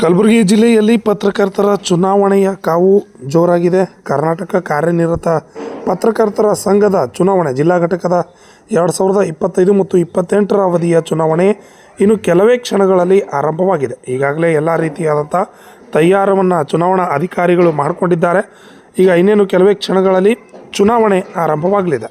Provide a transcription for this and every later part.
ಕಲಬುರಗಿ ಜಿಲ್ಲೆಯಲ್ಲಿ ಪತ್ರಕರ್ತರ ಚುನಾವಣೆಯ ಕಾವು ಜೋರಾಗಿದೆ. ಕರ್ನಾಟಕ ಕಾರ್ಯನಿರತ ಪತ್ರಕರ್ತರ ಸಂಘದ ಚುನಾವಣೆ ಜಿಲ್ಲಾ ಘಟಕದ ಎರಡು ಸಾವಿರದ ಇಪ್ಪತ್ತೈದು ಮತ್ತು ಇಪ್ಪತ್ತೆಂಟರ ಅವಧಿಯ ಚುನಾವಣೆ ಇನ್ನು ಕೆಲವೇ ಕ್ಷಣಗಳಲ್ಲಿ ಆರಂಭವಾಗಿದೆ. ಈಗಾಗಲೇ ಎಲ್ಲ ರೀತಿಯಾದಂಥ ತಯಾರವನ್ನು ಚುನಾವಣಾ ಅಧಿಕಾರಿಗಳು ಮಾಡಿಕೊಂಡಿದ್ದಾರೆ. ಈಗ ಇನ್ನೇನು ಕೆಲವೇ ಕ್ಷಣಗಳಲ್ಲಿ ಚುನಾವಣೆ ಆರಂಭವಾಗಲಿದೆ.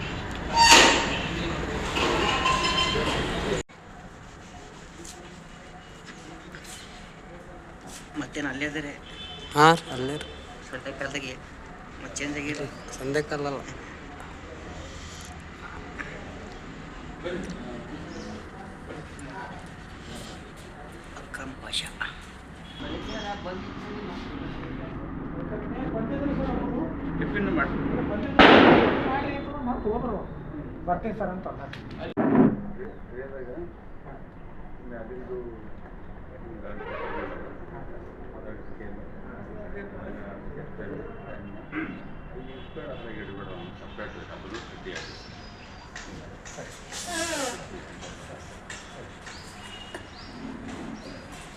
ಮತ್ತೇನು ಅಲ್ಲೇ ಅದೇ ಹಾಂ ಅಲ್ಲೇ ರೀ. ಸಂಡೆ ಕಾಲದಾಗೆ ಮತ್ತೆ ಚೇಂಜ್ ಆಗಿರಿ ಸಂಡೆ ಕಾಲಲ್ಲ ಅಕ್ಕನ ಭಾಷಾ ಮತ್ತೆ ಹೋಗ್ರು ಬರ್ತೀನಿ ಸರ್ ಅಂತ compared to the square